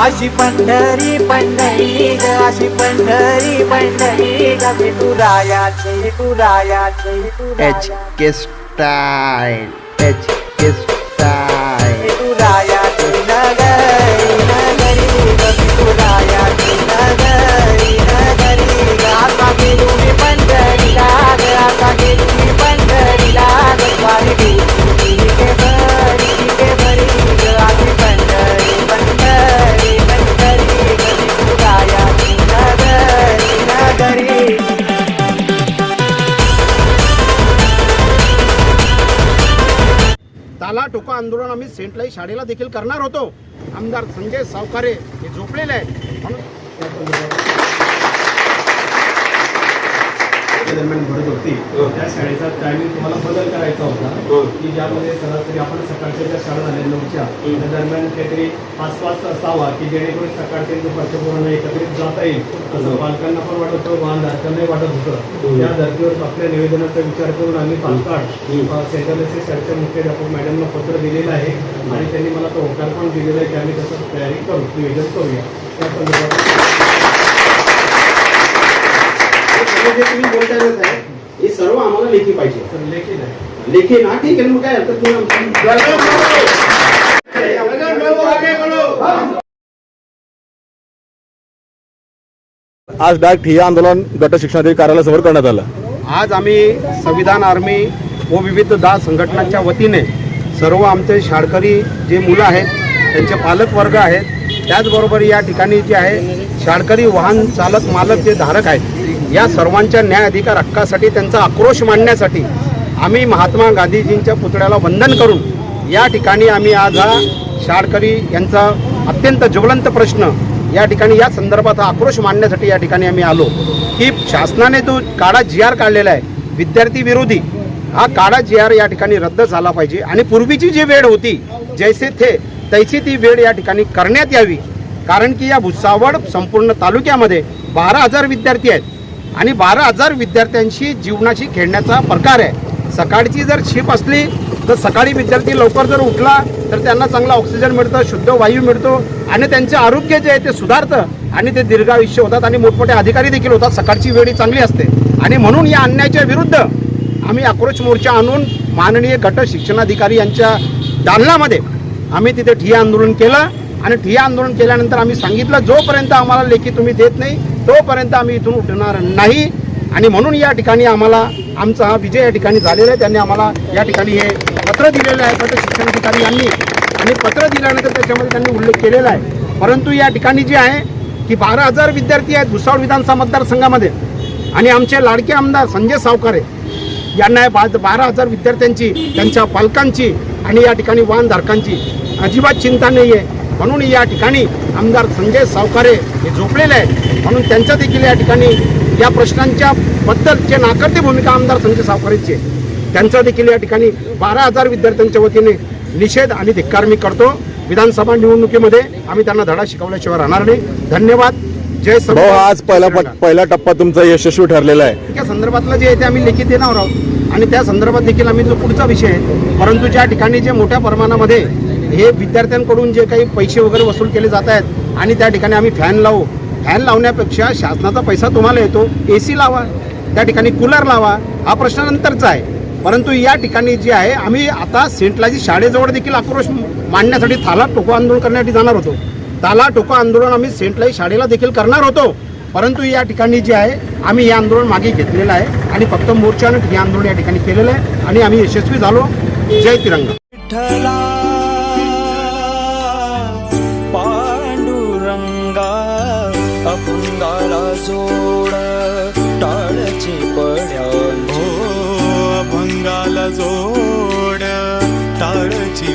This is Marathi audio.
अशी पंढरी पंढरी ग अशी पंढरी पंढरी ग. विठुरायाची विठुरायाची H K style H K ताला टोका आंदोलन आम्ही सेंटलाई शाळेला देखील करणार होतो. आमदार संजय सावकारे हे झोपलेले आहेत. म्हणून त्या दरम्यान भरत होती त्या शाळेचा टायमिंग तुम्हाला बदल करायचा होता. की ज्यामध्ये सरासरी आपण सकाळच्या ज्या शाळा झाल्या नऊच्या त्या दरम्यान काहीतरी पाच वाजता असावा की जेणेकरून सकाळचे दुपारच्या पोरांना एकत्रित जाता येईल. असं पालकांना पण वाटत होतं वाहनधारकांनाही वाटत होतं. त्या धर्तीवर आपल्या निवेदनाचा विचार करून आम्ही पालकाड सेंट्रल एस शाळेच्या मुख्याध्यापक मॅडमला पत्र दिलेलं आहे. आणि त्यांनी मला तो होकार पण दिलेला आहे की आम्ही तसं तयारी करू निवेदन करूया. त्या संदर्भात जे तुम्ही बोलतायच आहे हे सर्व आम्हाला लेखी पाहिजे. लेखी नाही. लेखी ना ठीक आहे मग काय हरकत नाही आज डाक ठिय्या आंदोलन गट शिक्षणाधिकारी कार्यालयासमोर करण्यात आलं. आज आम्ही संविधान आर्मी व विविध दहा संघटनांच्या वतीने सर्व आमचे शाळकरी जे मुलं आहेत त्यांचे पालक वर्ग आहेत त्याचबरोबर या ठिकाणी जे आहे शाळकरी वाहन चालक मालक जे धारक आहेत या सर्वांच्या न्याय अधिकार हक्कासाठी त्यांचा आक्रोश मांडण्यासाठी आम्ही महात्मा गांधीजींच्या पुतळ्याला वंदन करून या ठिकाणी आम्ही आज हा शाळकरी यांचा अत्यंत ज्वलंत प्रश्न या ठिकाणी या संदर्भात हा आक्रोश मांडण्यासाठी या ठिकाणी आम्ही आलो. की शासनाने जो काळा जी आर काढलेला आहे विद्यार्थी विरोधी हा काळा जी आर या ठिकाणी रद्द झाला पाहिजे आणि पूर्वीची जी वेळ होती जैसे थे तैसी ती वेळ या ठिकाणी करण्यात यावी. कारण की या भुसावळ संपूर्ण तालुक्यामध्ये बारा हजार विद्यार्थी आहेत. आणि बारा हजार विद्यार्थ्यांशी जीवनाशी खेळण्याचा प्रकार आहे. सकाळची जर शिप असली तर सकाळी विद्यार्थी लवकर जर उठला तर त्यांना चांगला ऑक्सिजन मिळतं शुद्ध वायू मिळतो आणि त्यांचे आरोग्य जे आहे ते सुधारतं आणि ते दीर्घायुष्य होतात आणि मोठमोठे अधिकारी देखील होतात. सकाळची वेळी चांगली असते. आणि म्हणून या अन्यायाच्या विरुद्ध आम्ही आक्रोश मोर्चा आणून माननीय गट शिक्षणाधिकारी यांच्या दालनामध्ये आम्ही तिथे ठिय्या आंदोलन केलं. आणि ठिय्या आंदोलन केल्यानंतर आम्ही सांगितलं जोपर्यंत आम्हाला लेखी तुम्ही देत नाही तोपर्यंत आम्ही इथून उठणार नाही. आणि म्हणून या ठिकाणी आम्हाला आमचा हा विजय या ठिकाणी झालेला आहे. त्यांनी आम्हाला या ठिकाणी हे पत्र दिलेलं आहे पत्र शिक्षणाधिकारी यांनी. आणि पत्र दिल्यानंतर त्याच्यामध्ये त्यांनी उल्लेख केलेला आहे. परंतु या ठिकाणी जे आहे की बारा हजार विद्यार्थी आहेत भुसावळ विधानसभा मतदारसंघामध्ये. आणि आमचे लाडके आमदार संजय सावकारे यांना बा बारा हजार विद्यार्थ्यांची त्यांच्या पालकांची आणि या ठिकाणी वाहनधारकांची अजिबात चिंता नाही आहे म्हणून या ठिकाणी आमदार संजय सावकारे हे झोपलेले आहेत. म्हणून त्यांच्या देखील या ठिकाणी या प्रश्नांच्या बद्दल जे नाकर्ते भूमिका आमदार संजय सावकारेची त्यांचा देखील या ठिकाणी बारा हजार विद्यार्थ्यांच्या वतीने निषेध आणि धिक्कार मी करतो. विधानसभा निवडणुकीमध्ये आम्ही त्यांना धडा शिकवल्याशिवाय राहणार नाही. धन्यवाद. जय. आज पहिला पहिला टप्पा तुमचा यशस्वी ठरलेला आहे. त्या संदर्भातलं जे आहे ते आम्ही लिखित देणार आहोत. आणि त्या संदर्भात देखील आम्ही जो पुढचा विषय आहे परंतु ज्या ठिकाणी जे मोठ्या प्रमाणामध्ये हे विद्यार्थ्यांकडून जे काही पैसे वगैरे वसूल केले जात आहेत आणि त्या ठिकाणी आम्ही फॅन लावू फॅन लावण्यापेक्षा शासनाचा पैसा तुम्हाला येतो ए सी लावा त्या ठिकाणी कूलर लावा हा प्रश्न नंतरचा आहे. परंतु या ठिकाणी जे आहे आम्ही आता सेंटलाजी शाळेजवळ देखील आक्रोश मांडण्यासाठी थाला टोको आंदोलन करण्यासाठी जाणार होतो. ताला टोको आंदोलन आम्ही सेंटलाई शाळेला देखील करणार होतो. परंतु या ठिकाणी जे आहे आम्ही हे आंदोलन मागे घेतलेलं आहे आणि फक्त मोर्चानं हे आंदोलन या ठिकाणी केलेलं आहे आणि आम्ही यशस्वी झालो. जय तिरंगा. विठ्ठला पांडुरंगा अपंगाला जोड टाळची पड्या हो अभंगाला जोड टाळची